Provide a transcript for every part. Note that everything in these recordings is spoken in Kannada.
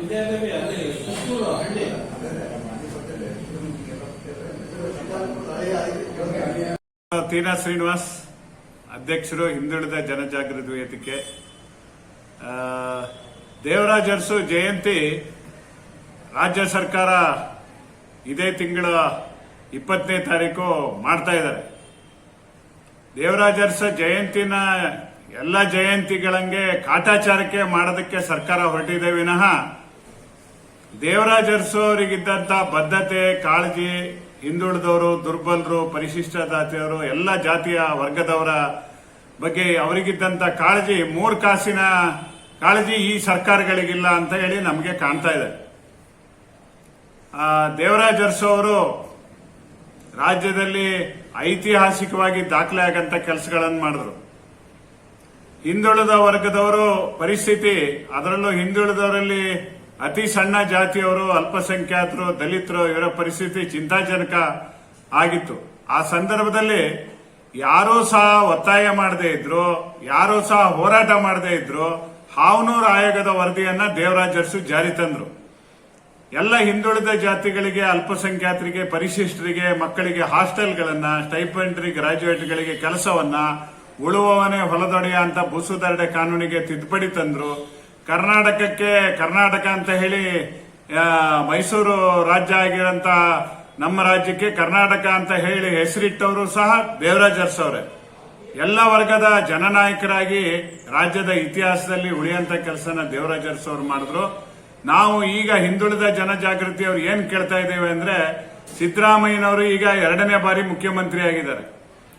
ವಿದ್ಯಾದೇವಿ ಅಲ್ಲಿ ಹಳ್ಳಿ. ತೀನಾ ಶ್ರೀನಿವಾಸ್ ಅಧ್ಯಕ್ಷರು ಹಿಂದುಳಿದ ಜನಜಾಗೃತಿ ವೇದಿಕೆ. ಆ, ದೇವರಾಜ ಅರಸು ಜಯಂತಿ ರಾಜ್ಯ ಸರ್ಕಾರ ಇದೇ ತಿಂಗಳ ಇಪ್ಪತ್ತನೇ ತಾರೀಕು ಮಾಡ್ತಾ ಇದ್ದಾರೆ. ದೇವರಾಜ ಜಯಂತಿನ ಎಲ್ಲ ಜಯಂತಿಗಳಂಗೆ ಕಾಟಾಚಾರಕ್ಕೆ ಮಾಡೋದಕ್ಕೆ ಸರ್ಕಾರ ಹೊರಟಿದೆ ವಿನಃ ದೇವರಾಜ ಅರಸು ಅವರಿಗಿದ್ದಂತ ಬದ್ಧತೆ, ಕಾಳಜಿ, ಹಿಂದುಳಿದವರು, ದುರ್ಬಲರು ಪರಿಶಿಷ್ಟ ಜಾತಿಯವರು ಎಲ್ಲ ಜಾತಿಯ ವರ್ಗದವರ ಬಗ್ಗೆ ಅವರಿಗಿದ್ದಂಥ ಕಾಳಜಿ, ಮೂರು ಕಾಸಿನ ಕಾಳಜಿ ಈ ಸರ್ಕಾರಗಳಿಗಿಲ್ಲ ಅಂತ ಹೇಳಿ ನಮಗೆ ಕಾಣ್ತಾ ಇದೆ. ದೇವರಾಜ ಅರಸು ಅವರು ರಾಜ್ಯದಲ್ಲಿ ಐತಿಹಾಸಿಕವಾಗಿ ದಾಖಲೆ ಆಗಂತ ಕೆಲಸಗಳನ್ನು ಮಾಡಿದ್ರು. ಹಿಂದುಳಿದ ವರ್ಗದವರು ಪರಿಸ್ಥಿತಿ, ಅದರಲ್ಲೂ ಹಿಂದುಳಿದವರಲ್ಲಿ ಅತಿ ಸಣ್ಣ ಜಾತಿಯವರು, ಅಲ್ಪಸಂಖ್ಯಾತರು, ದಲಿತರು, ಇವರ ಪರಿಸ್ಥಿತಿ ಚಿಂತಾಜನಕ ಆಗಿತ್ತು. ಆ ಸಂದರ್ಭದಲ್ಲಿ ಯಾರೂ ಸಹ ಒತ್ತಾಯ ಮಾಡದೇ ಇದ್ರು, ಯಾರೂ ಸಹ ಹೋರಾಟ ಮಾಡದೇ ಇದ್ರು, ಹಾವನೂರು ಆಯೋಗದ ವರದಿಯನ್ನ ದೇವರಾಜರ್ಸು ಜಾರಿ ತಂದ್ರು. ಎಲ್ಲ ಹಿಂದುಳಿದ ಜಾತಿಗಳಿಗೆ, ಅಲ್ಪಸಂಖ್ಯಾತರಿಗೆ, ಪರಿಶಿಷ್ಟರಿಗೆ, ಮಕ್ಕಳಿಗೆ ಹಾಸ್ಟೆಲ್ಗಳನ್ನ, ಸ್ಟೈಪೆಂಡ್ರಿ ಗ್ರಾಜ್ಯುಯೇಟ್ಗಳಿಗೆ ಕೆಲಸವನ್ನ ಉಳುವವನೇ ಹೊಲದೊಡೆಯ ಅಂತ ಭೂಸುಧಾರಣೆ ಕಾನೂನಿಗೆ ತಿದ್ದುಪಡಿ ತಂದ್ರು. ಕರ್ನಾಟಕಕ್ಕೆ ಕರ್ನಾಟಕ ಅಂತ ಹೇಳಿ ಮೈಸೂರು ರಾಜ್ಯ ಆಗಿರೋಂತ ನಮ್ಮ ರಾಜ್ಯಕ್ಕೆ ಕರ್ನಾಟಕ ಅಂತ ಹೇಳಿ ಹೆಸರಿಟ್ಟವರು ಸಹ ದೇವರಾಜ್ ಅವರೇ. ಎಲ್ಲ ವರ್ಗದ ಜನನಾಯಕರಾಗಿ ರಾಜ್ಯದ ಇತಿಹಾಸದಲ್ಲಿ ಉಳಿಯಂತ ಕೆಲಸನ ದೇವರಾಜ್ ಅವರು ಮಾಡಿದ್ರು. ನಾವು ಈಗ ಹಿಂದುಳಿದ ಜನಜಾಗೃತಿ ಅವ್ರು ಏನ್ ಕೇಳ್ತಾ ಇದ್ದೇವೆ ಅಂದ್ರೆ, ಸಿದ್ದರಾಮಯ್ಯನವರು ಈಗ ಎರಡನೇ ಬಾರಿ ಮುಖ್ಯಮಂತ್ರಿ ಆಗಿದ್ದಾರೆ.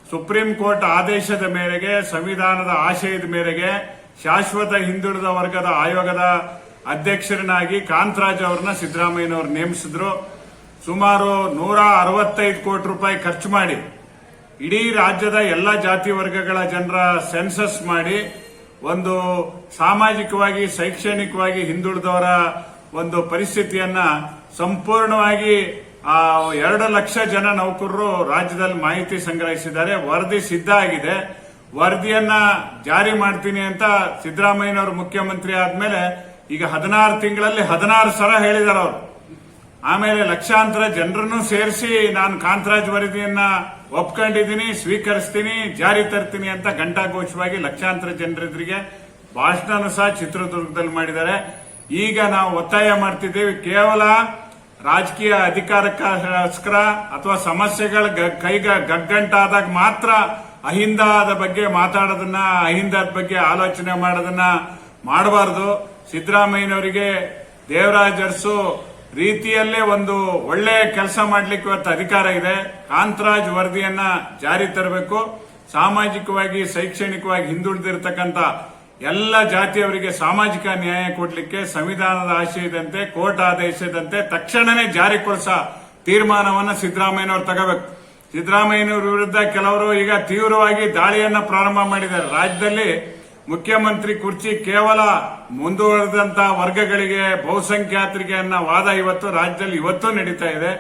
ಸುಪ್ರೀಂ ಕೋರ್ಟ್ ಆದೇಶದ ಮೇರೆಗೆ, ಸಂವಿಧಾನದ ಆಶಯದ ಮೇರೆಗೆ ಶಾಶ್ವತ ಹಿಂದುಳಿದ ವರ್ಗದ ಆಯೋಗದ ಅಧ್ಯಕ್ಷರನ್ನಾಗಿ ಕಾಂತರಾಜ್ ಅವರನ್ನ ಸಿದ್ದರಾಮಯ್ಯನವರು ನೇಮಿಸಿದ್ರು. ಸುಮಾರು ನೂರ ಅರವತ್ತೈದು ಕೋಟಿ ರೂಪಾಯಿ ಖರ್ಚು ಮಾಡಿ, ಇಡೀ ರಾಜ್ಯದ ಎಲ್ಲ ಜಾತಿ ವರ್ಗಗಳ ಜನರ ಸೆನ್ಸಸ್ ಮಾಡಿ, ಒಂದು ಸಾಮಾಜಿಕವಾಗಿ, ಶೈಕ್ಷಣಿಕವಾಗಿ ಹಿಂದುಳಿದವರ ಒಂದು ಪರಿಸ್ಥಿತಿಯನ್ನ ಸಂಪೂರ್ಣವಾಗಿ ಎರಡು ಲಕ್ಷ ಜನ ನೌಕರರು ರಾಜ್ಯದಲ್ಲಿ ಮಾಹಿತಿ ಸಂಗ್ರಹಿಸಿದ್ದಾರೆ. ವರದಿ ಸಿದ್ಧ ಆಗಿದೆ. ವರದಿಯನ್ನ ಜಾರಿ ಮಾಡ್ತೀನಿ ಅಂತ ಸಿದ್ದರಾಮಯ್ಯನವರು ಮುಖ್ಯಮಂತ್ರಿ ಆದ್ಮೇಲೆ ಈಗ ಹದಿನಾರು ತಿಂಗಳಲ್ಲಿ ಹದಿನಾರು ಸಲ ಹೇಳಿದಾರೆ ಅವರು. ಆಮೇಲೆ ಲಕ್ಷಾಂತರ ಜನರನ್ನು ಸೇರಿಸಿ ನಾನು ಕಾಂತರಾಜ್ ವರದಿಯನ್ನ ಒಪ್ಕೊಂಡಿದ್ದೀನಿ, ಸ್ವೀಕರಿಸ್ತೀನಿ, ಜಾರಿ ತರ್ತೀನಿ ಅಂತ ಘಂಟಾಘೋಷವಾಗಿ ಲಕ್ಷಾಂತರ ಜನರೆದುರಿಗೆ ಭಾಷಣ ಸಹ ಚಿತ್ರದುರ್ಗದಲ್ಲಿ ಮಾಡಿದ್ದಾರೆ. ಈಗ ನಾವು ಒತ್ತಾಯ ಮಾಡ್ತಿದ್ದೇವೆ, ಕೇವಲ ರಾಜಕೀಯ ಅಧಿಕಾರಕ್ಕೋಸ್ಕರ ಅಥವಾ ಸಮಸ್ಯೆಗಳ ಕೈಗ ಗಗ್ಗಂಟಾದಾಗ ಮಾತ್ರ ಅಹಿಂದದ ಬಗ್ಗೆ ಮಾತಾಡೋದನ್ನ, ಅಹಿಂದದ ಬಗ್ಗೆ ಆಲೋಚನೆ ಮಾಡೋದನ್ನ ಮಾಡಬಾರದು. ಸಿದ್ದರಾಮಯ್ಯನವರಿಗೆ ದೇವರಾಜ್ ರೀತಿಯಲ್ಲೇ ಒಂದು ಒಳ್ಳೆ ಕೆಲಸ ಮಾಡಲಿಕ್ಕೆ ಇವತ್ತು ಅಧಿಕಾರ ಇದೆ. ಕಾಂತರಾಜ್ ವರದಿಯನ್ನ ಜಾರಿ ತರಬೇಕು. ಸಾಮಾಜಿಕವಾಗಿ, ಶೈಕ್ಷಣಿಕವಾಗಿ ಹಿಂದುಳಿದಿರತಕ್ಕಂತ ಎಲ್ಲ ಜಾತಿಯವರಿಗೆ ಸಾಮಾಜಿಕ ನ್ಯಾಯ ಕೊಡಲಿಕ್ಕೆ ಸಂವಿಧಾನದ ಆಶಯದಂತೆ ಕೋರ್ಟ್ ಆದೇಶದಂತೆ ತಕ್ಷಣನೇ ಜಾರಿಗೊಳಿಸ ತೀರ್ಮಾನವನ್ನು ಸಿದ್ದರಾಮಯ್ಯನವರು ತಗೋಬೇಕು. ಸಿದ್ದರಾಮಯ್ಯನವರ ವಿರುದ್ಧ ಕೆಲವರು ಈಗ ತೀವ್ರವಾಗಿ ದಾಳಿಯನ್ನು ಪ್ರಾರಂಭ ಮಾಡಿದ್ದಾರೆ. ರಾಜ್ಯದಲ್ಲಿ ಮುಖ್ಯಮಂತ್ರಿ ಕುರ್ಚಿ ಕೇವಲ ಮುಂದುವರೆದಂತಹ ವರ್ಗಗಳಿಗೆ ಬಹುಸಂಖ್ಯಾತರಿಗೆ ಅನ್ನೋ ವಾದ ಇವತ್ತು ರಾಜ್ಯದಲ್ಲಿ ಇವತ್ತು ನಡೀತಾ ಇದೆ.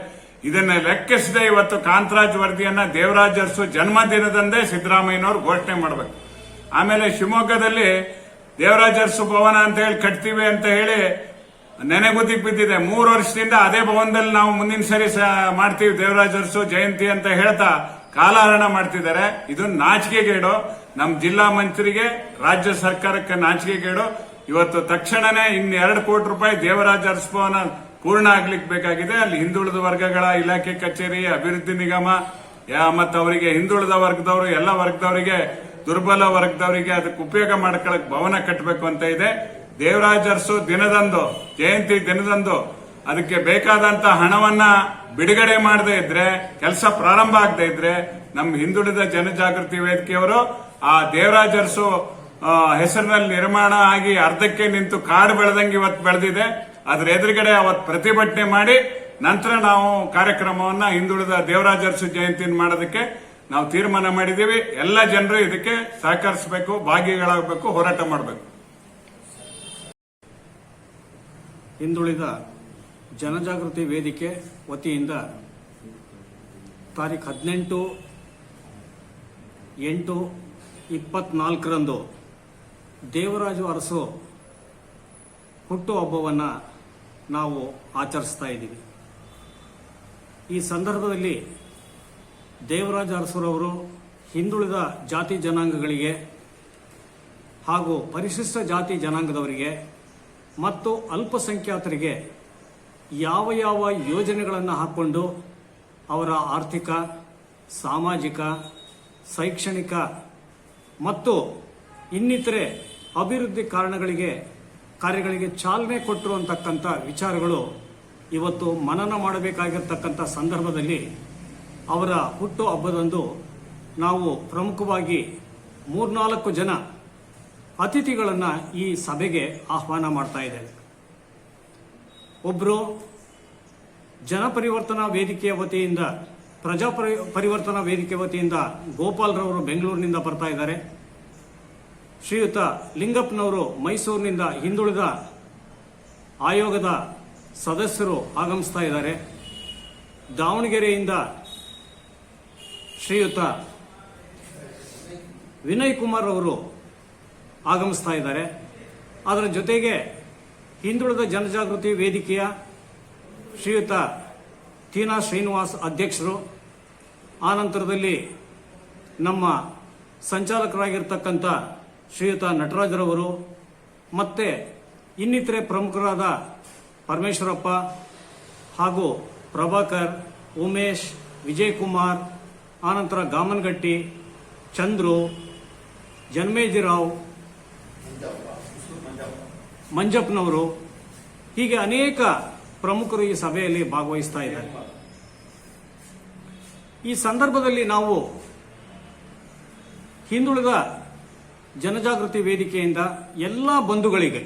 ಇದನ್ನ ಲೆಕ್ಕಿಸದೆ ಇವತ್ತು ಕಾಂತರಾಜ್ ವರದಿಯನ್ನ ದೇವರಾಜ್ ಅರಸು ಜನ್ಮದಿನದಂದೇ ಸಿದ್ದರಾಮಯ್ಯನವರು ಘೋಷಣೆ ಮಾಡಬೇಕು. ಆಮೇಲೆ ಶಿವಮೊಗ್ಗದಲ್ಲಿ ದೇವರಾಜ್ ಅರಸು ಭವನ ಅಂತ ಹೇಳಿ ಕಟ್ತೀವಿ ಅಂತ ಹೇಳಿ ನೆನೆಗುದಿಗೆ ಬಿದ್ದಿದೆ. ಮೂರು ವರ್ಷದಿಂದ ಅದೇ ಭವನದಲ್ಲಿ ನಾವು ಮುಂದಿನ ಸರಿ ಮಾಡ್ತೀವಿ. ದೇವರಾಜ್ ಅರಸು ಜಯಂತಿ ಅಂತ ಹೇಳ್ತಾ ಕಾಲಹರಣ ಮಾಡ್ತಿದ್ದಾರೆ. ಇದು ನಾಚಿಕೆಗೇಡು ನಮ್ಮ ಜಿಲ್ಲಾ ಮಂತ್ರಿಗೆ, ರಾಜ್ಯ ಸರ್ಕಾರಕ್ಕೆ ನಾಚಿಕೆಗೇಡು ಇವತ್ತು ತಕ್ಷಣನೇ ಇನ್ನು ಎರಡು ಕೋಟಿ ರೂಪಾಯಿ ದೇವರಾಜ ಅರಸು ಭವನ ಪೂರ್ಣ ಆಗ್ಲಿಕ್ಕೆ ಬೇಕಾಗಿದೆ. ಅಲ್ಲಿ ಹಿಂದುಳಿದ ವರ್ಗಗಳ ಇಲಾಖೆ ಕಚೇರಿ, ಅಭಿವೃದ್ಧಿ ನಿಗಮ ಮತ್ತು ಅವರಿಗೆ ಹಿಂದುಳಿದ ವರ್ಗದವರು, ಎಲ್ಲ ವರ್ಗದವರಿಗೆ, ದುರ್ಬಲ ವರ್ಗದವರಿಗೆ ಅದಕ್ಕೆ ಉಪಯೋಗ ಮಾಡ್ಕೊಳಕ್ ಭವನ ಕಟ್ಟಬೇಕು ಅಂತ ಇದೆ. ದೇವರಾಜ ಅರಸು ದಿನದಂದು, ಜಯಂತಿ ದಿನದಂದು ಅದಕ್ಕೆ ಬೇಕಾದಂತ ಹಣವನ್ನ ಬಿಡುಗಡೆ ಮಾಡದೇ ಇದ್ರೆ, ಕೆಲಸ ಪ್ರಾರಂಭ ಆಗದೆ ಇದ್ರೆ ನಮ್ಮ ಹಿಂದುಳಿದ ಜನಜಾಗೃತಿ ವೇದಿಕೆಯವರು ಆ ದೇವರಾಜ ಅರಸು ಹೆಸರಿನಲ್ಲಿ ನಿರ್ಮಾಣ ಆಗಿ ಅರ್ಧಕ್ಕೆ ನಿಂತು ಕಾಡು ಬೆಳೆದಂಗೆ ಇವತ್ತು ಬೆಳೆದಿದೆ. ಅದ್ರ ಎದುರುಗಡೆ ಅವತ್ತು ಪ್ರತಿಭಟನೆ ಮಾಡಿ ನಂತರ ನಾವು ಕಾರ್ಯಕ್ರಮವನ್ನ ಹಿಂದುಳಿದ ದೇವರಾಜ ಅರಸು ಜಯಂತಿಯನ್ನು ಮಾಡೋದಕ್ಕೆ ನಾವು ತೀರ್ಮಾನ ಮಾಡಿದ್ದೀವಿ. ಎಲ್ಲ ಜನರು ಇದಕ್ಕೆ ಸಹಕರಿಸಬೇಕು, ಭಾಗಿಗಳಾಗಬೇಕು, ಹೋರಾಟ ಮಾಡಬೇಕು. ಹಿಂದುಳಿದ ಜನಜಾಗೃತಿ ವೇದಿಕೆ ವತಿಯಿಂದ ತಾರೀಖು ಹದಿನೆಂಟು, ಎಂಟು, ಇಪ್ಪತ್ನಾಲ್ಕರಂದು ದೇವರಾಜು ಅರಸು ಹುಟ್ಟುಹಬ್ಬವನ್ನು ನಾವು ಆಚರಿಸ್ತಾ ಇದ್ದೀವಿ. ಈ ಸಂದರ್ಭದಲ್ಲಿ ದೇವರಾಜ ಅರಸರವರು ಹಿಂದುಳಿದ ಜಾತಿ ಜನಾಂಗಗಳಿಗೆ ಹಾಗೂ ಪರಿಶಿಷ್ಟ ಜಾತಿ ಜನಾಂಗದವರಿಗೆ ಮತ್ತು ಅಲ್ಪಸಂಖ್ಯಾತರಿಗೆ ಯಾವ ಯಾವ ಯೋಜನೆಗಳನ್ನು ಹಾಕ್ಕೊಂಡು ಅವರ ಆರ್ಥಿಕ, ಸಾಮಾಜಿಕ, ಶೈಕ್ಷಣಿಕ ಮತ್ತು ಇನ್ನಿತರೆ ಅಭಿವೃದ್ಧಿ ಕಾರಣಗಳಿಗೆ ಕಾರ್ಯಗಳಿಗೆ ಚಾಲನೆ ಕೊಟ್ಟರು ಅಂತಕ್ಕಂಥ ವಿಚಾರಗಳು ಇವತ್ತು ಮನನ ಮಾಡಬೇಕಾಗಿರ್ತಕ್ಕಂಥ ಸಂದರ್ಭದಲ್ಲಿ ಅವರ ಹುಟ್ಟು ಹಬ್ಬದಂದು ನಾವು ಪ್ರಮುಖವಾಗಿ ಮೂರ್ನಾಲ್ಕು ಜನ ಅತಿಥಿಗಳನ್ನು ಈ ಸಭೆಗೆ ಆಹ್ವಾನ ಮಾಡ್ತಾ ಇದ್ದೇನೆ. ಒಬ್ಬರು ಜನಪರಿವರ್ತನಾ ವೇದಿಕೆಯ ವತಿಯಿಂದ ಪ್ರಜಾ ಪರಿ- ಪರಿವರ್ತನಾ ವೇದಿಕೆ ವತಿಯಿಂದ ಗೋಪಾಲ್ರವರು ಬೆಂಗಳೂರಿನಿಂದ ಬರ್ತಾ ಇದ್ದಾರೆ. ಶ್ರೀಯುತ ಲಿಂಗಪ್ಪನವರು ಮೈಸೂರಿನಿಂದ ಹಿಂದುಳಿದ ಆಯೋಗದ ಸದಸ್ಯರು ಆಗಮಿಸ್ತಾ ಇದ್ದಾರೆ. ದಾವಣಗೆರೆಯಿಂದ ಶ್ರೀಯುತ ವಿನಯ್ ಕುಮಾರ್ ಅವರು ಆಗಮಿಸ್ತಾ ಇದ್ದಾರೆ. ಅದರ ಜೊತೆಗೆ ಹಿಂದುಳಿದ ಜನಜಾಗೃತಿ ವೇದಿಕೆಯ ಶ್ರೀಯುತ ತೀನಾ ಶ್ರೀನಿವಾಸ್ ಅಧ್ಯಕ್ಷರು ಆನಂತರದಲ್ಲಿ ನಮ್ಮ ಸಂಚಾಲಕರಾಗಿರ್ತಕ್ಕಂಥ ಶ್ರೀಯುತ ನಟರಾಜರವರು, ಮತ್ತೆ ಇನ್ನಿತರೆ ಪ್ರಮುಖರಾದ ಪರಮೇಶ್ವರಪ್ಪ ಹಾಗೂ ಪ್ರಭಾಕರ್, ಉಮೇಶ್ ವಿಜಯ್ ಕುಮಾರ್ ಆನಂತರ ಗಾಮನಗಟ್ಟಿ, ಚಂದ್ರು, ಜನ್ಮೇಜಿರಾವ್ ಮಂಜಪ್ಪನವರು ಹೀಗೆ ಅನೇಕ ಪ್ರಮುಖರು ಈ ಸಭೆಯಲ್ಲಿ ಭಾಗವಹಿಸ್ತಾ ಇದ್ದಾರೆ. ಈ ಸಂದರ್ಭದಲ್ಲಿ ನಾವು ಹಿಂದುಳಿದ ಜನಜಾಗೃತಿ ವೇದಿಕೆಯಿಂದ ಎಲ್ಲ ಬಂಧುಗಳಿಗೆ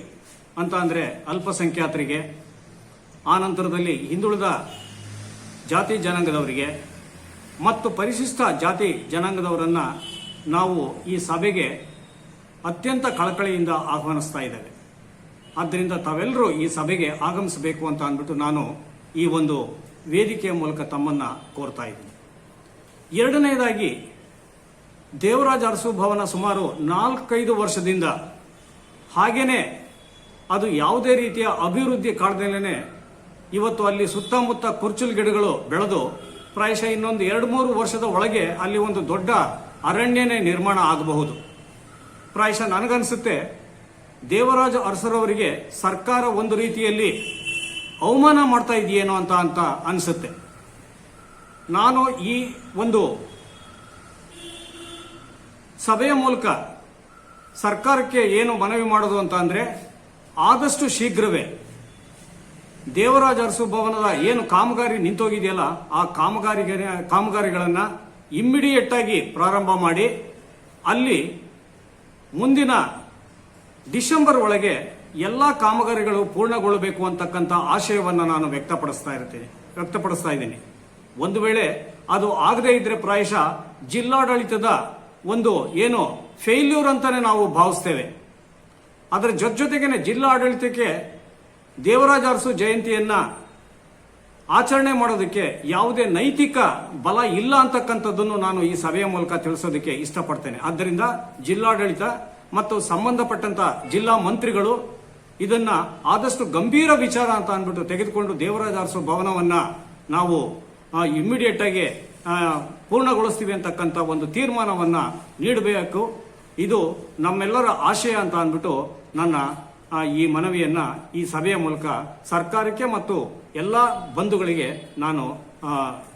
ಅಂತ ಅಂದರೆ ಅಲ್ಪಸಂಖ್ಯಾತರಿಗೆ ಆನಂತರದಲ್ಲಿ ಹಿಂದುಳಿದ ಜಾತಿ ಜನಾಂಗದವರಿಗೆ ಮತ್ತು ಪರಿಶಿಷ್ಟ ಜಾತಿ ಜನಾಂಗದವರನ್ನು ನಾವು ಈ ಸಭೆಗೆ ಅತ್ಯಂತ ಕಳಕಳಿಯಿಂದ ಆಹ್ವಾನಿಸ್ತಾ ಇದ್ದೇವೆ. ಆದ್ದರಿಂದ ತಾವೆಲ್ಲರೂ ಈ ಸಭೆಗೆ ಆಗಮಿಸಬೇಕು ಅಂತ ಅಂದ್ಬಿಟ್ಟು ನಾನು ಈ ಒಂದು ವೇದಿಕೆಯ ಮೂಲಕ ತಮ್ಮನ್ನ ಕೋರ್ತಾ ಇದ್ದೀನಿ. ಎರಡನೆಯದಾಗಿ ದೇವರಾಜ ಅರಸು ಭವನ ಸುಮಾರು ನಾಲ್ಕೈದು ವರ್ಷದಿಂದ ಹಾಗೇನೆ ಅದು ಯಾವುದೇ ರೀತಿಯ ಅಭಿವೃದ್ಧಿ ಕಾಡದಲ್ಲೇ ಇವತ್ತು ಅಲ್ಲಿ ಸುತ್ತಮುತ್ತ ಕುರ್ಚುಲ್ ಗಿಡಗಳು ಬೆಳೆದು ಪ್ರಾಯಶಃ ಇನ್ನೊಂದು ಎರಡು ಮೂರು ವರ್ಷದ ಒಳಗೆ ಅಲ್ಲಿ ಒಂದು ದೊಡ್ಡ ಅರಣ್ಯನೇ ನಿರ್ಮಾಣ ಆಗಬಹುದು. ಪ್ರಾಯಶಃ ನನಗನ್ಸುತ್ತೆ ದೇವರಾಜ ಅರಸರವರಿಗೆ ಸರ್ಕಾರ ಒಂದು ರೀತಿಯಲ್ಲಿ ಅವಮಾನ ಮಾಡ್ತಾ ಇದೆಯೇನೋ ಅಂತ ಅಂತ ಅನಿಸುತ್ತೆ. ನಾನು ಈ ಒಂದು ಸಭೆಯ ಮೂಲಕ ಸರ್ಕಾರಕ್ಕೆ ಏನು ಮನವಿ ಮಾಡೋದು ಅಂತ ಅಂದರೆ ಆದಷ್ಟು ಶೀಘ್ರವೇ ದೇವರಾಜ ಅರಸು ಭವನದ ಏನು ಕಾಮಗಾರಿ ನಿಂತೋಗಿದೆಯಲ್ಲ, ಆ ಕಾಮಗಾರಿಗೆ ಕಾಮಗಾರಿಗಳನ್ನು ಇಮ್ಮಿಡಿಯೇಟ್ ಆಗಿ ಪ್ರಾರಂಭ ಮಾಡಿ ಅಲ್ಲಿ ಮುಂದಿನ ಡಿಸೆಂಬರ್ ಒಳಗೆ ಎಲ್ಲ ಕಾಮಗಾರಿಗಳು ಪೂರ್ಣಗೊಳ್ಳಬೇಕು ಅಂತಕ್ಕಂಥ ಆಶಯವನ್ನು ನಾನು ವ್ಯಕ್ತಪಡಿಸ್ತಾ ಇರ್ತೇನೆ ವ್ಯಕ್ತಪಡಿಸ್ತಾ ಇದ್ದೀನಿ. ಒಂದು ವೇಳೆ ಅದು ಆಗದೇ ಇದ್ರೆ ಪ್ರಾಯಶಃ ಜಿಲ್ಲಾಡಳಿತದ ಒಂದು ಏನು ಫೇಲ್ಯೂರ್ ಅಂತಾನೆ ನಾವು ಭಾವಿಸ್ತೇವೆ. ಅದರ ಜೊತೆ ಜೊತೆಗೇನೆ ಜಿಲ್ಲಾಡಳಿತಕ್ಕೆ ದೇವರಾಜ ಅರಸು ಜಯಂತಿಯನ್ನ ಆಚರಣೆ ಮಾಡೋದಕ್ಕೆ ಯಾವುದೇ ನೈತಿಕ ಬಲ ಇಲ್ಲ ಅಂತಕ್ಕಂಥದ್ದನ್ನು ನಾನು ಈ ಸಭೆಯ ಮೂಲಕ ತಿಳಿಸೋದಕ್ಕೆ ಇಷ್ಟಪಡ್ತೇನೆ. ಆದ್ದರಿಂದ ಜಿಲ್ಲಾಡಳಿತ ಮತ್ತು ಸಂಬಂಧಪಟ್ಟಂತ ಜಿಲ್ಲಾ ಮಂತ್ರಿಗಳು ಇದನ್ನ ಆದಷ್ಟು ಗಂಭೀರ ವಿಚಾರ ಅಂತ ಅಂದ್ಬಿಟ್ಟು ತೆಗೆದುಕೊಂಡು ದೇವರಾಜ ಅರಸು ಭವನವನ್ನ ನಾವು ಇಮ್ಮಿಡಿಯೇಟ್ ಆಗಿ ಪೂರ್ಣಗೊಳಿಸ್ತೀವಿ ಅಂತಕ್ಕಂಥ ಒಂದು ತೀರ್ಮಾನವನ್ನ ನೀಡಬೇಕು. ಇದು ನಮ್ಮೆಲ್ಲರ ಆಶಯ ಅಂತ ಅಂದ್ಬಿಟ್ಟು ನನ್ನ ಈ ಮನವಿಯನ್ನ ಈ ಸಭೆಯ ಮೂಲಕ ಸರ್ಕಾರಕ್ಕೆ ಮತ್ತು ಎಲ್ಲ ಬಂಧುಗಳಿಗೆ ನಾನು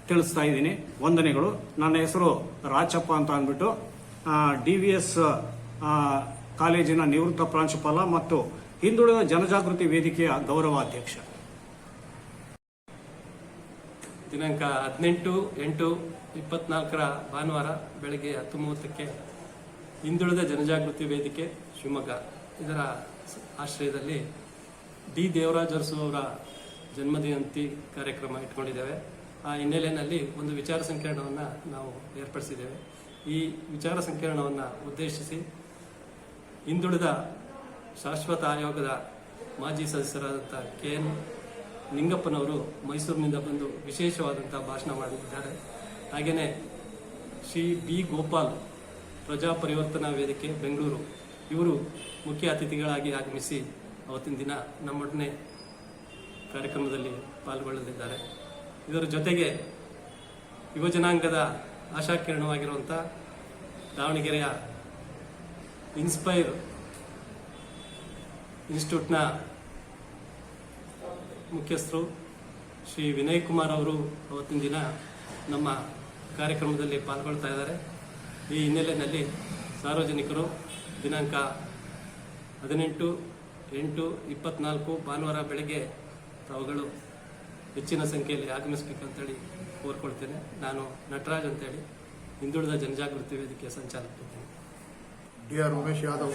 ತಿಳಿಸ್ತಾ ಇದ್ದೀನಿ. ವಂದನೆಗಳು. ನನ್ನ ಹೆಸರು ರಾಚಪ್ಪ ಅಂತ ಅಂದ್ಬಿಟ್ಟು ಡಿ ವಿ ಎಸ್ ಕಾಲೇಜಿನ ನಿವೃತ್ತ ಪ್ರಾಂಶುಪಾಲ ಮತ್ತು ಹಿಂದುಳಿದ ಜನಜಾಗೃತಿ ವೇದಿಕೆಯ ಗೌರವಾಧ್ಯಕ್ಷ. ದಿನಾಂಕ ಹದಿನೆಂಟು, ಎಂಟು, ಇಪ್ಪತ್ನಾಲ್ಕರ ಭಾನುವಾರ ಬೆಳಗ್ಗೆ ಹತ್ತು ಮೂವತ್ತಕ್ಕೆ ಹಿಂದುಳಿದ ಜನಜಾಗೃತಿ ವೇದಿಕೆ, ಶಿವಮೊಗ್ಗ. ಇದರ ಆಶ್ರಯದಲ್ಲಿ ಡಿ. ದೇವರಾಜ ಅರಸು ಅವರ ಜನ್ಮದಿನಂತಿ ಕಾರ್ಯಕ್ರಮ ಇಟ್ಕೊಂಡಿದ್ದೇವೆ. ಆ ಹಿನ್ನೆಲೆಯಲ್ಲಿ ಒಂದು ವಿಚಾರ ಸಂಕಿರಣವನ್ನು ನಾವು ಏರ್ಪಡಿಸಿದ್ದೇವೆ. ಈ ವಿಚಾರ ಸಂಕಿರಣವನ್ನು ಉದ್ದೇಶಿಸಿ ಹಿಂದುಳಿದ ಶಾಶ್ವತ ಆಯೋಗದ ಮಾಜಿ ಸದಸ್ಯರಾದಂಥ ಕೆ ಎನ್ ನಿಂಗಪ್ಪನವರು ಮೈಸೂರಿನಿಂದ ಬಂದು ವಿಶೇಷವಾದಂಥ ಭಾಷಣ ಮಾಡಿದ್ದಾರೆ. ಹಾಗೆಯೇ ಶ್ರೀ ಬಿ ಗೋಪಾಲ್ ಪ್ರಜಾ ಪರಿವರ್ತನಾ ವೇದಿಕೆ, ಬೆಂಗಳೂರು. ಇವರು ಮುಖ್ಯ ಅತಿಥಿಗಳಾಗಿ ಆಗಮಿಸಿ ಅವತ್ತಿನ ದಿನ ನಮ್ಮೊಡನೆ ಕಾರ್ಯಕ್ರಮದಲ್ಲಿ ಪಾಲ್ಗೊಳ್ಳಲಿದ್ದಾರೆ. ಇದರ ಜೊತೆಗೆ ಯುವಜನಾಂಗದ ಆಶಾಕಿರಣವಾಗಿರುವಂಥ ದಾವಣಗೆರೆಯ ಇನ್ಸ್ಪೈರ್ ಇನ್ಸ್ಟಿಟ್ಯೂಟ್ನ ಮುಖ್ಯಸ್ಥರು ಶ್ರೀ ವಿನಯ್ ಕುಮಾರ್ ಅವರು ಅವತ್ತಿನ ದಿನ ನಮ್ಮ ಕಾರ್ಯಕ್ರಮದಲ್ಲಿ ಪಾಲ್ಗೊಳ್ತಾ ಇದ್ದಾರೆ. ಈ ಹಿನ್ನೆಲೆಯಲ್ಲಿ ಸಾರ್ವಜನಿಕರು ದಿನಾಂಕ ಹದಿನೆಂಟು, ಎಂಟು, ಇಪ್ಪತ್ನಾಲ್ಕು ಭಾನುವಾರ ಬೆಳಗ್ಗೆ ತಾವುಗಳು ಹೆಚ್ಚಿನ ಸಂಖ್ಯೆಯಲ್ಲಿ ಆಗಮಿಸಬೇಕಂತೇಳಿ ಕೋರ್ಕೊಳ್ತೇನೆ. ನಾನು ನಟರಾಜ್ ಅಂತೇಳಿ ಹಿಂದುಳಿದ ಜನಜಾಗೃತಿ ವೇದಿಕೆ ಸಂಚಾಲಕಿದ್ದೇನೆ ಡಿ ಆರ್ ಉಮೇಶ್ ಯಾದವ್,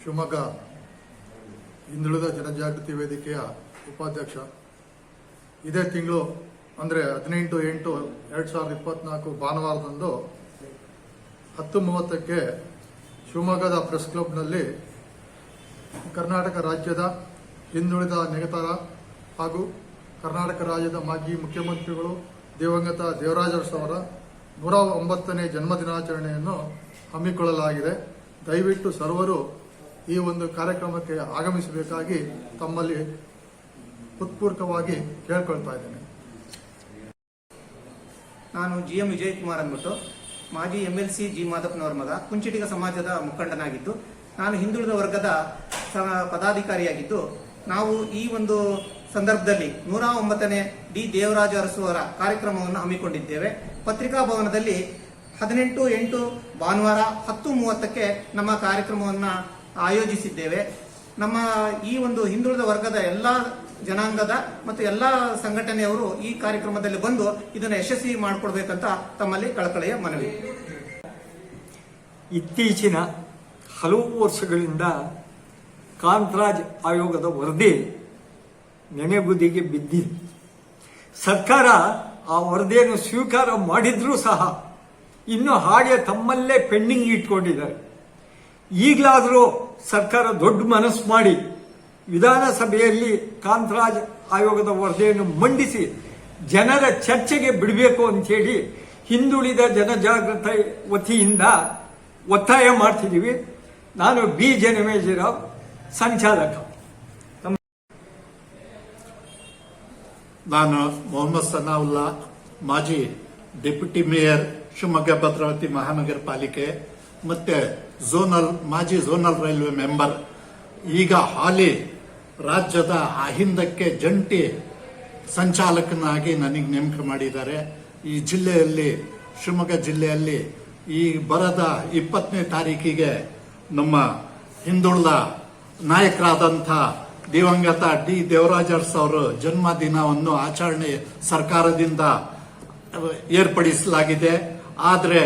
ಶಿವಮೊಗ್ಗ ಹಿಂದುಳಿದ ಜನಜಾಗೃತಿ ವೇದಿಕೆಯ ಉಪಾಧ್ಯಕ್ಷ. ಇದೇ ತಿಂಗಳು ಅಂದರೆ ಹದಿನೆಂಟು, ಎಂಟು, ಎರಡು ಸಾವಿರದ ಇಪ್ಪತ್ನಾಲ್ಕು ಭಾನುವಾರದಂದು ಹತ್ತು ಮೂವತ್ತಕ್ಕೆ ಶಿವಮೊಗ್ಗದ ಪ್ರೆಸ್ ಕ್ಲಬ್ನಲ್ಲಿ ಕರ್ನಾಟಕ ರಾಜ್ಯದ ಹಿಂದುಳಿದ ನೆಗೆತರ ಹಾಗೂ ಕರ್ನಾಟಕ ರಾಜ್ಯದ ಮಾಜಿ ಮುಖ್ಯಮಂತ್ರಿಗಳು ದಿವಂಗತ ದೇವರಾಜ ಅವರ ನೂರ ಒಂಬತ್ತನೇ ಜನ್ಮದಿನಾಚರಣೆಯನ್ನು ಹಮ್ಮಿಕೊಳ್ಳಲಾಗಿದೆ. ದಯವಿಟ್ಟು ಸರ್ವರು ಈ ಒಂದು ಕಾರ್ಯಕ್ರಮಕ್ಕೆ ಆಗಮಿಸಬೇಕಾಗಿ ತಮ್ಮಲ್ಲಿ ಹೃತ್ಪೂರ್ವಕವಾಗಿ ಕೇಳ್ಕೊಳ್ತಾ ಇದ್ದೇನೆ. ನಾನು ಜಿ ಎಂ ವಿಜಯಕುಮಾರ್ ಅಂದ್ಬಿಟ್ಟು, ಮಾಜಿ ಎಂ ಎಲ್ ಸಿ ಜಿ ಮಾದಪ್ಪನವರ ಮಗ, ಕುಂಚಿಟಿಗ ಸಮಾಜದ ಮುಖಂಡನಾಗಿದ್ದು, ನಾನು ಹಿಂದುಳಿದ ವರ್ಗದ ಪದಾಧಿಕಾರಿಯಾಗಿದ್ದು, ನಾವು ಈ ಒಂದು ಸಂದರ್ಭದಲ್ಲಿ ನೂರ ಒಂಬತ್ತನೇ ಡಿ ದೇವರಾಜ ಅರಸು ಅವರ ಕಾರ್ಯಕ್ರಮವನ್ನು ಹಮ್ಮಿಕೊಂಡಿದ್ದೇವೆ. ಪತ್ರಿಕಾ ಭವನದಲ್ಲಿ ಹದಿನೆಂಟು, ಎಂಟು, ಭಾನುವಾರ ಹತ್ತು ಮೂವತ್ತಕ್ಕೆ ನಮ್ಮ ಕಾರ್ಯಕ್ರಮವನ್ನು ಆಯೋಜಿಸಿದ್ದೇವೆ. ನಮ್ಮ ಈ ಒಂದು ಹಿಂದುಳಿದ ವರ್ಗದ ಎಲ್ಲ ಜನಾಂಗದ ಮತ್ತು ಎಲ್ಲ ಸಂಘಟನೆಯವರು ಈ ಕಾರ್ಯಕ್ರಮದಲ್ಲಿ ಬಂದು ಇದನ್ನು ಯಶಸ್ವಿ ಮಾಡಿಕೊಡ್ಬೇಕಂತ ತಮ್ಮಲ್ಲಿ ಕಳಕಳಿಯ ಮನವಿ. ಇತ್ತೀಚಿನ ಹಲವು ವರ್ಷಗಳಿಂದ ಕಾಂತರಾಜ್ ಆಯೋಗದ ವರದಿ ನೆನೆಗುದಿಗೆ ಬಿದ್ದಿದೆ. ಸರ್ಕಾರ ಆ ವರದಿಯನ್ನು ಸ್ವೀಕಾರ ಮಾಡಿದ್ರೂ ಸಹ ಇನ್ನು ಹಾಗೆ ತಮ್ಮಲ್ಲೇ ಪೆಂಡಿಂಗ್ ಇಟ್ಕೊಂಡಿದ್ದಾರೆ. ಈಗಲಾದರೂ ಸರ್ಕಾರ ದೊಡ್ಡ ಮನಸ್ಸು ಮಾಡಿ ವಿಧಾನಸಭೆಯಲ್ಲಿ ಕಾಂತರಾಜ್ ಆಯೋಗದ ವರದಿಯನ್ನು ಮಂಡಿಸಿ ಜನರ ಚರ್ಚೆಗೆ ಬಿಡಬೇಕು ಅಂತೇಳಿ ಹಿಂದುಳಿದ ಜನಜಾಗೃತ ವತಿಯಿಂದ ಒತ್ತಾಯ ಮಾಡ್ತಿದ್ದೀವಿ. ನಾನು ಬಿ ಜನಮೇಜಿರಾವ್ ಸಂಚಾಲಕ. ನಾನು ಮೊಹಮ್ಮದ್ ಸನಾವುಲ್ಲಾ, ಮಾಜಿ ಡೆಪ್ಯೂಟಿ ಮೇಯರ್ ಶಿವಮೊಗ್ಗ ಭದ್ರಾವತಿ ಮಹಾನಗರ ಪಾಲಿಕೆ ಮತ್ತೆ ಝೋನಲ್, ಮಾಜಿ ಝೋನಲ್ ರೈಲ್ವೆ ಮೆಂಬರ್. ಈಗ ಹಾಲಿ ರಾಜ್ಯದ ಆ ಹಿಂದಕ್ಕೆ ಜಂಟಿ ಸಂಚಾಲಕನಾಗಿ ನನಗೆ ನೇಮಕ ಮಾಡಿದ್ದಾರೆ. ಈ ಜಿಲ್ಲೆಯಲ್ಲಿ, ಶಿವಮೊಗ್ಗ ಜಿಲ್ಲೆಯಲ್ಲಿ ಈ ಬರದ ಇಪ್ಪತ್ತನೇ ತಾರೀಕಿಗೆ ನಮ್ಮ ಹಿಂದುಳಿದ ನಾಯಕರಾದಂಥ ದಿವಂಗತ ಡಿ ದೇವರಾಜರ್ಸ್ ಅವರು ಜನ್ಮದಿನವನ್ನು ಆಚರಣೆ ಸರ್ಕಾರದಿಂದ ಏರ್ಪಡಿಸಲಾಗಿದೆ. ಆದರೆ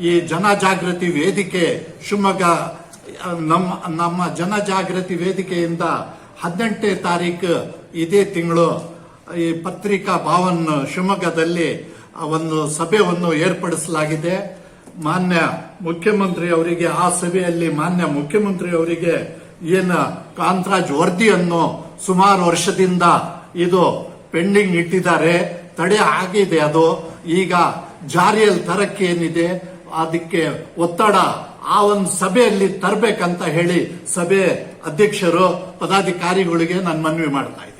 ಈ ಜನಜಾಗೃತಿ ವೇದಿಕೆ ಶಿವಮೊಗ್ಗ, ನಮ್ಮ ನಮ್ಮ ಜನಜಾಗೃತಿ ವೇದಿಕೆಯಿಂದ ಹದಿನೆಂಟನೇ ತಾರೀಕು ಇದೇ ತಿಂಗಳು ಈ ಪತ್ರಿಕಾ ಭವನ್ ಶಿವಮೊಗ್ಗದಲ್ಲಿ ಒಂದು ಸಭೆಯನ್ನು ಏರ್ಪಡಿಸಲಾಗಿದೆ. ಮಾನ್ಯ ಮುಖ್ಯಮಂತ್ರಿ ಅವರಿಗೆ, ಆ ಸಭೆಯಲ್ಲಿ ಮಾನ್ಯ ಮುಖ್ಯಮಂತ್ರಿ ಅವರಿಗೆ ಏನು ಕಾಂತರಾಜ್ ವರದಿಯನ್ನು ಸುಮಾರು ವರ್ಷದಿಂದ ಇದು ಪೆಂಡಿಂಗ್ ಇಟ್ಟಿದ್ದಾರೆ. ತಡೆ ಆಗಿದೆ ಅದು. ಈಗ ಜಾರಿಯಲ್ಲಿ ತರಕ್ಕೆ ಏನಿದೆ, ಅದಕ್ಕೆ ಒತ್ತಡ ಆ ಒಂದು ಸಭೆಯಲ್ಲಿ ತರಬೇಕಂತ ಹೇಳಿ ಸಭೆ ಅಧ್ಯಕ್ಷರು, ಪದಾಧಿಕಾರಿಗಳಿಗೆ ನಾನು ಮನವಿ ಮಾಡ್ತಾ ಇದ್ದೀನಿ.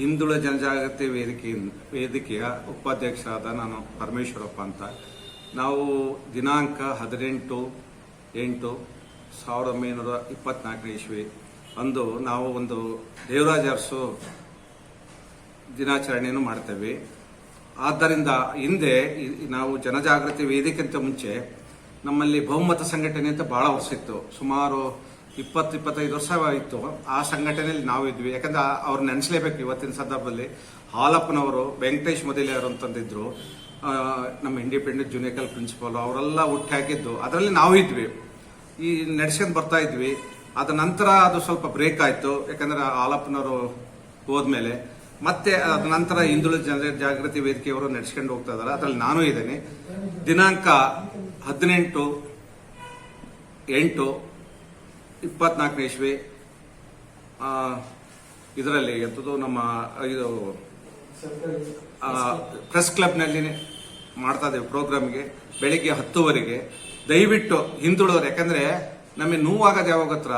ಹಿಂದುಳ ಜನಜಾಗೃತಿ ವೇದಿಕೆ, ವೇದಿಕೆಯ ಉಪಾಧ್ಯಕ್ಷರಾದ ನಾನು ಪರಮೇಶ್ವರಪ್ಪ ಅಂತ. ನಾವು ದಿನಾಂಕ ಹದಿನೆಂಟು, ಎಂಟು ಸಾವಿರದ ಒಂಬೈನೂರ ಇಪ್ಪತ್ನಾಲ್ಕನೇ ಇಸ್ವಿ ಅಂದು ನಾವು ಒಂದು ದೇವರಾಜ ಅರಸು ದಿನಾಚರಣೆಯನ್ನು ಮಾಡ್ತೇವೆ. ಆದ್ದರಿಂದ ಹಿಂದೆ ನಾವು ಜನಜಾಗೃತಿ ವೇದಿಕೆಂತ ಮುಂಚೆ ನಮ್ಮಲ್ಲಿ ಬಹುಮತ ಸಂಘಟನೆ ಅಂತ ಬಹಳ ವರ್ಷ ಇತ್ತು. ಸುಮಾರು ಇಪ್ಪತ್ತು, ಇಪ್ಪತ್ತೈದು ವರ್ಷ ಇತ್ತು. ಆ ಸಂಘಟನೆಯಲ್ಲಿ ನಾವು ಇದ್ವಿ. ಯಾಕಂದ್ರೆ ಅವ್ರು ನೆನೆಸಲೇಬೇಕು ಇವತ್ತಿನ ಸಂದರ್ಭದಲ್ಲಿ. ಹಾಲಪ್ಪನವರು, ವೆಂಕಟೇಶ್ ಮೊದಲಿಯವರು ಅಂತಂದಿದ್ರು. ನಮ್ಮ ಇಂಡಿಪೆಂಡೆಂಟ್ ಜುನಿಕಲ್ ಪ್ರಿನ್ಸಿಪಲ್ ಅವರೆಲ್ಲ ಹುಟ್ಟಿ ಹಾಕಿದ್ದು. ಅದರಲ್ಲಿ ನಾವು ಇದ್ವಿ. ಈ ನಡೆಸ್ಕೊಂಡು ಬರ್ತಾ ಇದ್ವಿ. ಅದ ನಂತರ ಅದು ಸ್ವಲ್ಪ ಬ್ರೇಕ್ ಆಯ್ತು. ಯಾಕಂದ್ರೆ ಹಾಲಪ್ಪನವರು ಹೋದ್ಮೇಲೆ ಮತ್ತೆ ನಂತರ ಹಿಂದುಳಿದ ಜನ ಜಾಗೃತಿ ವೇದಿಕೆಯವರು ನಡೆಸ್ಕೊಂಡು ಹೋಗ್ತಾ ಇದಾರೆ ಅದ್ರಲ್ಲಿ ನಾನು ಇದ್ದೇನೆ. ದಿನಾಂಕ ಹದಿನೆಂಟು, ಎಂಟು, ಇಪ್ಪತ್ನಾಲ್ಕನೇ ಇಸ್ವಿ ಇದರಲ್ಲಿ ಎಂಥದ್ದು ನಮ್ಮ, ಇದು ಪ್ರೆಸ್ ಕ್ಲಬ್ನಲ್ಲಿ ಮಾಡ್ತಾ ಇದ್ದೇವೆ ಪ್ರೋಗ್ರಾಮ್ಗೆ. ಬೆಳಿಗ್ಗೆ ಹತ್ತುವರೆಗೆ. ದಯವಿಟ್ಟು ಹಿಂದುಳಿದವರು, ಯಾಕಂದ್ರೆ ನಮಗೆ ನೋವಾಗೋದು ಯಾವಾಗ ಹತ್ರ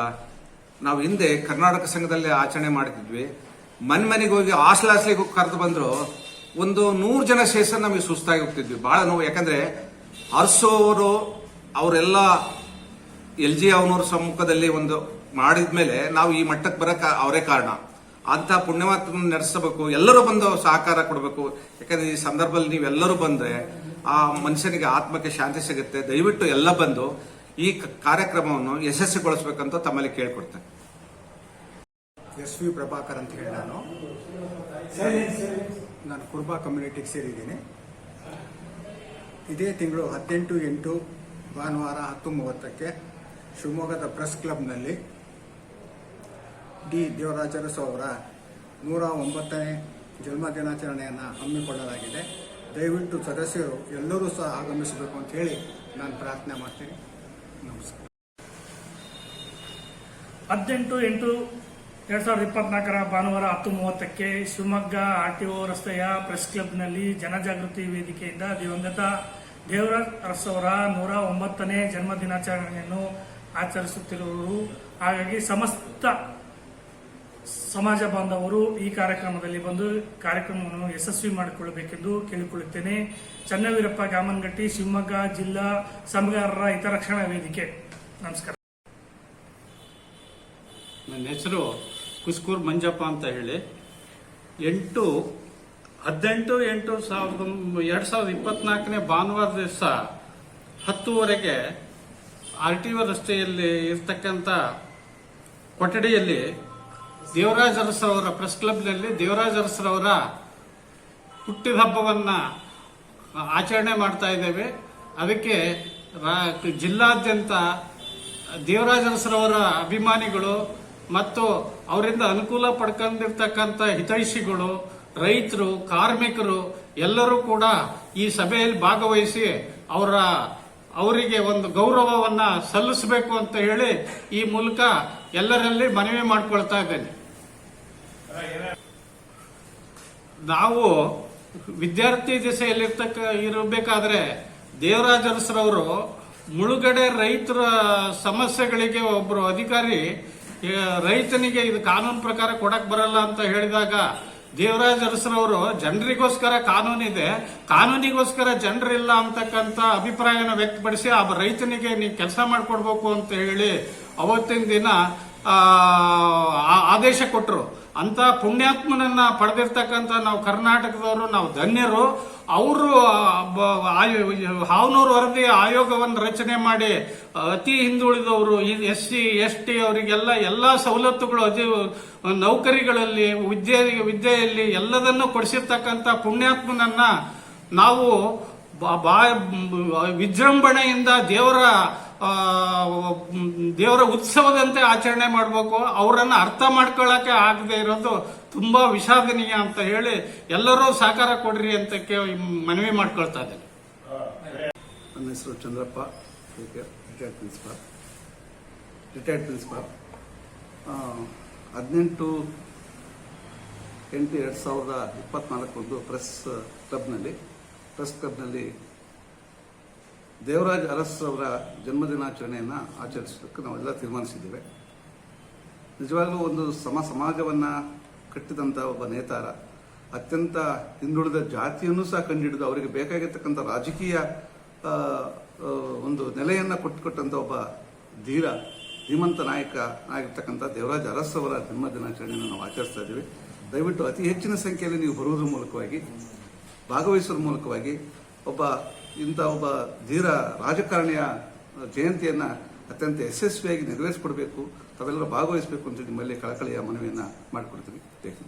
ನಾವು ಹಿಂದೆ ಕರ್ನಾಟಕ ಸಂಘದಲ್ಲಿ ಆಚರಣೆ ಮಾಡ್ತಿದ್ವಿ. ಮನೆ ಮನೆಗೆ ಹೋಗಿ ಹಾಸ್ಟೆಲ್ ಹಾಸ್ಲಿಗೆ ಕರೆದು ಬಂದ್ರು, ಒಂದು ನೂರು ಜನ ಸೇರಿಸ ನಮಗೆ ಸುಸ್ತಾಗಿ ಹೋಗ್ತಿದ್ವಿ. ಬಹಳ ನೋವು. ಯಾಕಂದ್ರೆ ಹರ್ಸೋರು ಅವರೆಲ್ಲ ಎಲ್ ಜಿ ಅವನವ್ರ ಸಮ್ಮುಖದಲ್ಲಿ ಒಂದು ಮಾಡಿದ್ಮೇಲೆ ನಾವು ಈ ಮಟ್ಟಕ್ಕೆ ಬರಕ್ಕೆ ಅವರೇ ಕಾರಣ. ಅಂತ ಪುಣ್ಯವಾತ್ಮ ನಡೆಸಬೇಕು. ಎಲ್ಲರೂ ಬಂದು ಸಹಕಾರ ಕೊಡಬೇಕು. ಯಾಕಂದ್ರೆ ಈ ಸಂದರ್ಭದಲ್ಲಿ ನೀವೆಲ್ಲರೂ ಬಂದ್ರೆ ಆ ಮನುಷ್ಯನಿಗೆ ಆತ್ಮಕ್ಕೆ ಶಾಂತಿ ಸಿಗುತ್ತೆ. ದಯವಿಟ್ಟು ಎಲ್ಲ ಬಂದು ಈ ಕಾರ್ಯಕ್ರಮವನ್ನು ಯಶಸ್ವಿಗೊಳಿಸಬೇಕಂತ ತಮ್ಮಲ್ಲಿ ಕೇಳ್ಕೊಡ್ತೇನೆ. ಎಸ್ ವಿ ಪ್ರಭಾಕರ್ ಅಂತ ಹೇಳಿ ನಾನು. ನಾನು ಕುರ್ಬಾ ಕಮ್ಯುನಿಟಿಗೆ ಸೇರಿದ್ದೀನಿ. ಇದೇ ತಿಂಗಳು ಹದಿನೆಂಟು ಎಂಟು ಭಾನುವಾರ ಹತ್ತು ಮೂವತ್ತಕ್ಕೆ ಶಿವಮೊಗ್ಗದ ಪ್ರೆಸ್ ಕ್ಲಬ್ನಲ್ಲಿ ಡಿ. ದೇವರಾಜರಸು ಅವರ ನೂರ ಒಂಬತ್ತನೇ ಜನ್ಮ ದಿನಾಚರಣೆಯನ್ನು ಹಮ್ಮಿಕೊಳ್ಳಲಾಗಿದೆ. ದಯವಿಟ್ಟು ಸದಸ್ಯರು ಎಲ್ಲರೂ ಸಹ ಆಗಮಿಸಬೇಕು ಅಂತ ಹೇಳಿ ನಾನು ಪ್ರಾರ್ಥನೆ ಮಾಡ್ತೀನಿ. ನಮಸ್ಕಾರ. ಹದಿನೆಂಟು ಎಂಟು ಎರಡ್ ಸಾವಿರದ ಇಪ್ಪತ್ನಾಲ್ಕರ ಭಾನುವಾರ ಹತ್ತು ಮೂವತ್ತಕ್ಕೆ ಶಿವಮೊಗ್ಗ ಆರ್ ಟಿ ಒ ರಸ್ತೆಯ ಪ್ರೆಸ್ ಕ್ಲಬ್ನಲ್ಲಿ ಜನಜಾಗೃತಿ ವೇದಿಕೆಯಿಂದ ದಿವಂಗತ ದೇವರಾಜ್ ಅರಸ್ ಅವರ ನೂರ ಒಂಬತ್ತನೇ ಜನ್ಮ ದಿನಾಚರಣೆಯನ್ನು ಆಚರಿಸುತ್ತಿರುವರು. ಹಾಗಾಗಿ ಸಮಸ್ತ ಸಮಾಜ ಬಾಂಧವರು ಈ ಕಾರ್ಯಕ್ರಮದಲ್ಲಿ ಬಂದು ಕಾರ್ಯಕ್ರಮವನ್ನು ಯಶಸ್ವಿ ಮಾಡಿಕೊಳ್ಳಬೇಕೆಂದು ಕೇಳಿಕೊಳ್ಳುತ್ತೇನೆ. ಚನ್ನವೀರಪ್ಪ ಗಾಮನಗಟ್ಟಿ, ಶಿವಮೊಗ್ಗ ಜಿಲ್ಲಾ ಸಮಗಾರರ ಹಿತರಕ್ಷಣಾ ವೇದಿಕೆ. ನಮಸ್ಕಾರ. ನನ್ನ ಹೆಸರು ಕುಸ್ಕೂರ್ ಮಂಜಪ್ಪ ಅಂತ ಹೇಳಿ, ಎಂಟು, ಹದಿನೆಂಟು, ಎಂಟು ಸಾವಿರದ ಎರಡು ಸಾವಿರದ ಇಪ್ಪತ್ನಾಲ್ಕನೇ ಭಾನುವಾರ ದಿವಸ ಹತ್ತುವರೆಗೆ ಆರ್ ಟಿ ಒ ರಸ್ತೆಯಲ್ಲಿ ಇರ್ತಕ್ಕಂಥ ಕೊಠಡಿಯಲ್ಲಿ ದೇವರಾಜ್ ಅರಸರವರ ಪ್ರೆಸ್ ಕ್ಲಬ್ನಲ್ಲಿ ದೇವರಾಜ್ ಅರಸರವರ ಹುಟ್ಟಿದ ಹಬ್ಬವನ್ನ ಆಚರಣೆ ಮಾಡ್ತಾ ಇದ್ದೇವೆ. ಅದಕ್ಕೆ ಜಿಲ್ಲಾದ್ಯಂತ ದೇವರಾಜ ಅರಸರವರ ಅಭಿಮಾನಿಗಳು ಮತ್ತು ಅವರಿಂದ ಅನುಕೂಲ ಪಡ್ಕೊಂಡಿರ್ತಕ್ಕಂಥ ಹಿತೈಷಿಗಳು, ರೈತರು, ಕಾರ್ಮಿಕರು ಎಲ್ಲರೂ ಕೂಡ ಈ ಸಭೆಯಲ್ಲಿ ಭಾಗವಹಿಸಿ ಅವರ ಅವರಿಗೆ ಒಂದು ಗೌರವವನ್ನ ಸಲ್ಲಿಸಬೇಕು ಅಂತ ಹೇಳಿ ಈ ಮೂಲಕ ಎಲ್ಲರಲ್ಲಿ ಮನವಿ ಮಾಡ್ಕೊಳ್ತಾ ಇದ್ದೇನೆ. ನಾವು ವಿದ್ಯಾರ್ಥಿ ದಿಸೆಯಲ್ಲಿರ್ತಕ್ಕ ಇರಬೇಕಾದ್ರೆ ದೇವರಾಜ ಅರಸರವರು ಮುಳುಗಡೆ ರೈತರ ಸಮಸ್ಯೆಗಳಿಗೆ ಒಬ್ಬರು ಅಧಿಕಾರಿ ಈ ರೈತನಿಗೆ ಇದು ಕಾನೂನು ಪ್ರಕಾರ ಕೊಡಕ್ ಬರಲ್ಲ ಅಂತ ಹೇಳಿದಾಗ ದೇವರಾಜ ಅರಸರವರು ಜನರಿಗೋಸ್ಕರ ಕಾನೂನಿದೆ, ಕಾನೂನಿಗೋಸ್ಕರ ಜನರಿಲ್ಲ ಅಂತಕ್ಕಂಥ ಅಭಿಪ್ರಾಯನ ವ್ಯಕ್ತಪಡಿಸಿ ಆ ರೈತನಿಗೆ ನೀವು ಕೆಲಸ ಮಾಡಿಕೊಡ್ಬೇಕು ಅಂತ ಹೇಳಿ ಅವತ್ತಿನ ದಿನ ಆದೇಶ ಕೊಟ್ಟರು ಅಂತ ಪುಣ್ಯಾತ್ಮನನ್ನ ಪಡೆದಿರ್ತಕ್ಕಂಥ ನಾವು ಕರ್ನಾಟಕದವರು, ನಾವು ಧನ್ಯರು. ಅವರು ಹಾವನೂರು ವರದಿ ಆಯೋಗವನ್ನು ರಚನೆ ಮಾಡಿ, ಅತಿ ಹಿಂದುಳಿದವರು ಎಸ್ ಸಿ ಎಸ್ ಟಿ ಅವರಿಗೆಲ್ಲ ಎಲ್ಲ ಸವಲತ್ತುಗಳು ಅದೇ ನೌಕರಿಗಳಲ್ಲಿ, ವಿದ್ಯೆ, ವಿದ್ಯೆಯಲ್ಲಿ ಎಲ್ಲದನ್ನು ಕೊಡಿಸಿರ್ತಕ್ಕಂಥ ಪುಣ್ಯಾತ್ಮನನ್ನ ನಾವು ಬಾ- ವಿಜೃಂಭಣೆಯಿಂದ ದೇವರ ದೇವರ ಉತ್ಸವದಂತೆ ಆಚರಣೆ ಮಾಡಬೇಕು, ಅವರನ್ನು ಅರ್ಥ ಮಾಡ್ಕೊಳ್ಳಕ್ಕೆ ಆಗದೆ ಇರೋದು ತುಂಬಾ ವಿಷಾದನೀಯ ಅಂತ ಹೇಳಿ ಎಲ್ಲರೂ ಸಹಕಾರ ಕೊಡ್ರಿ ಅಂತ ಮನವಿ ಮಾಡ್ಕೊಳ್ತಾ ಇದ್ದೇನೆ. ನನ್ನ ಹೆಸರು Chandrappa retired principal retired principal ಹದಿನೆಂಟು ಎಂಟು ಎರಡು ಸಾವಿರದ ಇಪ್ಪತ್ನಾಲ್ಕರಂದು ಪ್ರೆಸ್ ಕ್ಲಬ್ನಲ್ಲಿ ಪ್ರೆಸ್ ಕ್ಲಬ್ನಲ್ಲಿ ದೇವರಾಜ್ ಅರಸ್ ಅವರ ಜನ್ಮದಿನಾಚರಣೆಯನ್ನು ಆಚರಿಸೋದಕ್ಕೆ ನಾವೆಲ್ಲ ತೀರ್ಮಾನಿಸಿದ್ದೇವೆ. ನಿಜವಾಗಲೂ ಒಂದು ಸಮ ಸಮಾಜವನ್ನು ಕಟ್ಟಿದಂಥ ಒಬ್ಬ ನೇತಾರ ಅತ್ಯಂತ ಹಿಂದುಳಿದ ಜಾತಿಯನ್ನು ಸಹ ಕಂಡುಹಿಡಿದು ಅವರಿಗೆ ಬೇಕಾಗಿರ್ತಕ್ಕಂಥ ರಾಜಕೀಯ ಒಂದು ನೆಲೆಯನ್ನು ಕೊಟ್ಟುಕೊಟ್ಟಂಥ ಒಬ್ಬ ಧೀರ, ಧೀಮಂತ ನಾಯಕ ಆಗಿರ್ತಕ್ಕಂಥ ದೇವರಾಜ್ ಅರಸ್ ಅವರ ಜನ್ಮ ದಿನಾಚರಣೆಯನ್ನು ನಾವು ಆಚರಿಸ್ತಾ ಇದ್ದೀವಿ. ದಯವಿಟ್ಟು ಅತಿ ಹೆಚ್ಚಿನ ಸಂಖ್ಯೆಯಲ್ಲಿ ನೀವು ಬರುವುದರ ಮೂಲಕವಾಗಿ ಭಾಗವಹಿಸುವ ಮೂಲಕವಾಗಿ ಒಬ್ಬ ಇಂಥ ಒಬ್ಬ ಧೀರ ರಾಜಕಾರಣಿಯ ಜಯಂತಿಯನ್ನು ಅತ್ಯಂತ ಯಶಸ್ವಿಯಾಗಿ ನೆರವೇರಿಸಿಕೊಡ್ಬೇಕು, ತಾವೆಲ್ಲರೂ ಭಾಗವಹಿಸಬೇಕು ಅಂತ ನಿಮ್ಮಲ್ಲಿ ಕಳಕಳಿಯ ಮನವಿಯನ್ನು ಮಾಡಿಕೊಡ್ತೀವಿ ಥ್ಯಾಂಕ್ ಯು